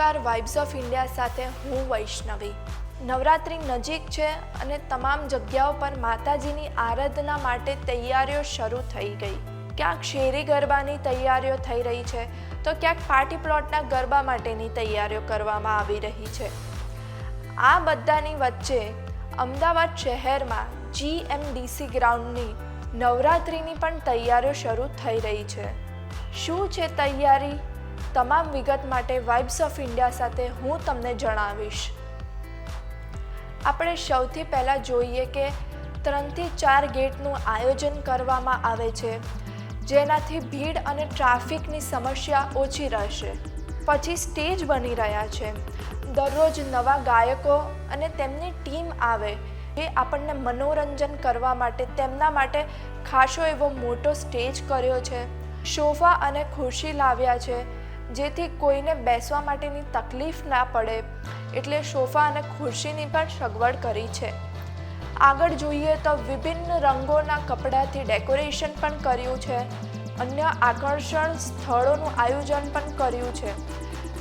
નમસ્કાર vibes of India સાથે હું વૈષ્ણવી. નવરાત્રિ નજીક છે અને તમામ જગ્યાઓ પર માતાજીની આરાધના માટે તૈયારીઓ શરૂ થઈ ગઈ. ક્યાંક શેરી ગરબાની તૈયારીઓ થઈ રહી છે, તો ક્યાંક પાર્ટી પ્લોટના ગરબા માટેની તૈયારીઓ કરવામાં આવી રહી છે. આ બધાની વચ્ચે અમદાવાદ શહેરમાં જીએમડીસી ગ્રાઉન્ડની નવરાત્રિની પણ તૈયારીઓ શરૂ થઈ રહી છે. શું છે તૈયારી? તમામ વિગત માટે વાઇબ્સ ઓફ ઇન્ડિયા સાથે હું તમને જણાવીશ. આપણે સૌથી પહેલાં જોઈએ કે ત્રણથી ચાર ગેટનું આયોજન કરવામાં આવે છે, જેનાથી ભીડ અને ટ્રાફિકની સમસ્યા ઓછી રહેશે. પછી સ્ટેજ બની રહ્યા છે. દરરોજ નવા ગાયકો અને તેમની ટીમ આવે એ આપણને મનોરંજન કરવા માટે તેમના માટે ખાસો એવો મોટો સ્ટેજ કર્યો છે. સોફા અને ખુરશી લાવ્યા છે. જેથી કોઈને બેસવા માટેની તકલીફ ના પડે એટલે સોફા અને ખુરશીની પણ સગવડ કરી છે. આગળ જોઈએ તો વિભિન્ન રંગોના કપડાથી ડેકોરેશન પણ કર્યું છે. અન્ય આકર્ષણ સ્થળોનું આયોજન પણ કર્યું છે.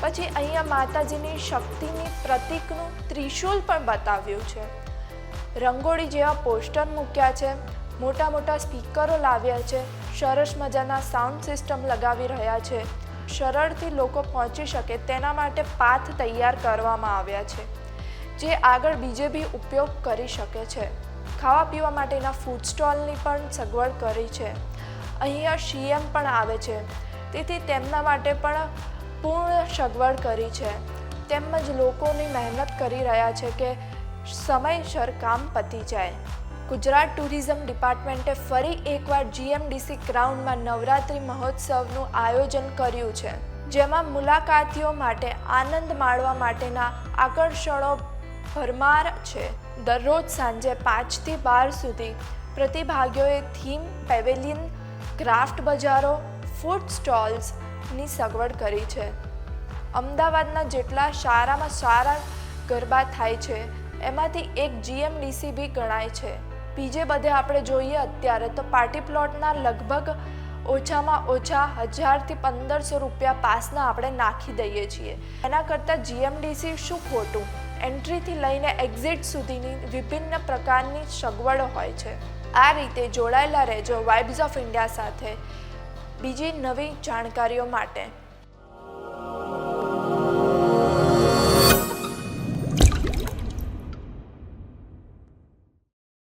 પછી અહીંયા માતાજીની શક્તિની પ્રતીકનું ત્રિશૂલ પણ બતાવ્યું છે. રંગોળી જેવા પોસ્ટર મૂક્યા છે. મોટા મોટા સ્પીકરો લાવ્યા છે. સરસ મજાના સાઉન્ડ સિસ્ટમ લગાવી રહ્યા છે. સરળથી લોકો પહોંચી શકે તેના માટે પાથ તૈયાર કરવામાં આવ્યા છે, જે આગળ બીજે બી ઉપયોગ કરી શકે છે. ખાવા પીવા માટેના ફૂડ સ્ટોલની પણ સગવડ કરી છે. અહીંયા સીએમ પણ આવે છે. તેથી તેમના માટે પણ પૂર્ણ સગવડ કરી છે. તેમજ લોકોની મહેનત કરી રહ્યા છે કે સમયસર કામ પતી જાય. ગુજરાત ટુરિઝમ ડિપાર્ટમેન્ટે ફરી એકવાર જીએમડીસી ગ્રાઉન્ડમાં નવરાત્રિ મહોત્સવનું આયોજન કર્યું છે, જેમાં મુલાકાતીઓ માટે આનંદ માણવા માટેના આકર્ષણો ભરમાર છે. દરરોજ સાંજે પાંચથી બાર સુધી પ્રતિભાગીઓએ થીમ પેવેલિયન, ક્રાફ્ટ બજારો, ફૂડ સ્ટોલ્સની સગવડ કરી છે. અમદાવાદના જેટલા સારામાં સારા ગરબા થાય છે, એમાંથી એક જીએમડીસી બી ગણાય છે. બીજે બધે આપણે જોઈએ અત્યારે તો પાર્ટી પ્લોટના લગભગ ઓછામાં ઓછા હજારથી પંદરસો રૂપિયા પાસના આપણે નાખી દઈએ છીએ. એના કરતાં જીએમડીસી શું ખોટું? એન્ટ્રીથી લઈને એક્ઝિટ સુધીની વિભિન્ન પ્રકારની સગવડો હોય છે. આ રીતે જોડાયેલા રહેજો વાઇબ્સ ઓફ ઇન્ડિયા સાથે. બીજી નવી જાણકારીઓ માટે.